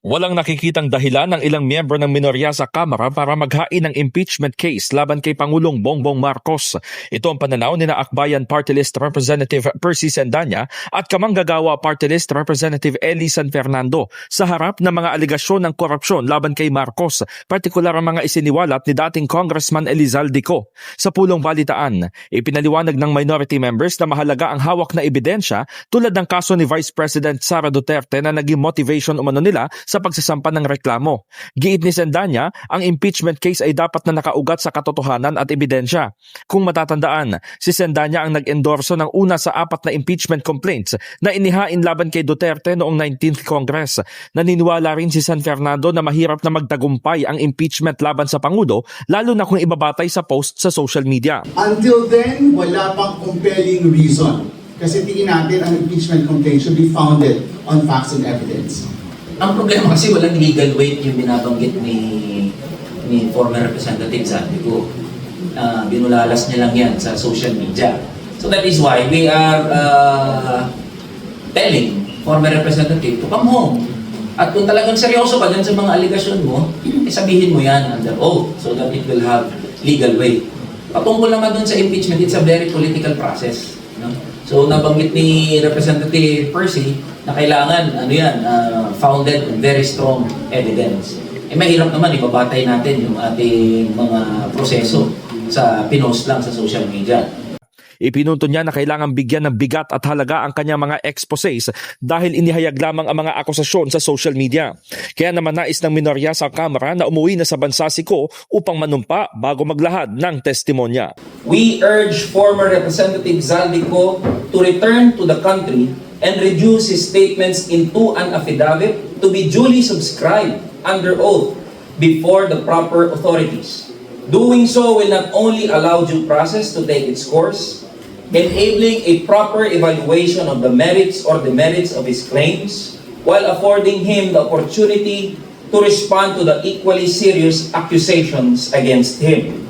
Walang nakikitang dahilan ng ilang miyembro ng minorya sa Kamara para maghain ng impeachment case laban kay Pangulong Bongbong Marcos. Ito ang pananaw ni Akbayan Party List Representative Percy Sendanya at Kamanggagawa Party List Representative Eli San Fernando sa harap ng mga aligasyon ng korupsyon laban kay Marcos, partikular ang mga isiniwalat ni dating Congressman Elizalde Co. Sa pulong balitaan, ipinaliwanag ng minority members na mahalaga ang hawak na ebidensya tulad ng kaso ni Vice President Sara Duterte na naging motivation umano nila sa pagsasampa ng reklamo. Giit ni Sendanya, ang impeachment case ay dapat na nakaugat sa katotohanan at ebidensya. Kung matatandaan, si Sendanya ang nag-endorso ng una sa apat na impeachment complaints na inihain laban kay Duterte noong 19th Congress. Naniniwala rin si San Fernando na mahirap na magtagumpay ang impeachment laban sa Pangulo lalo na kung ibabatay sa post sa social media. Until then, wala pang compelling reason. Kasi tingin natin ang impeachment complaint should be founded on facts and evidence. Ang problema kasi walang legal weight yung binabanggit ni ni former representative Zandigo. Uh, binulalas niya lang yan sa social media. So that is why we are uh, telling former representative to come home. At kung talagang seryoso ka dyan sa mga aligasyon mo, eh sabihin mo yan under oath so that it will have legal weight. Patungkol naman dun sa impeachment, it's a very political process. No? So nabanggit ni Representative Percy na kailangan ano yan, uh, founded on very strong evidence. Eh mahirap naman ibabatay natin yung ating mga proseso sa pinost lang sa social media. Ipinunto niya na kailangan bigyan ng bigat at halaga ang kanyang mga exposés dahil inihayag lamang ang mga akusasyon sa social media. Kaya naman nais ng minorya sa Kamara na umuwi na sa bansa si Ko upang manumpa bago maglahad ng testimonya. We urge former Representative Zaldico to return to the country and reduce his statements into an affidavit to be duly subscribed under oath before the proper authorities. Doing so will not only allow due process to take its course, enabling a proper evaluation of the merits or demerits of his claims, while affording him the opportunity to respond to the equally serious accusations against him.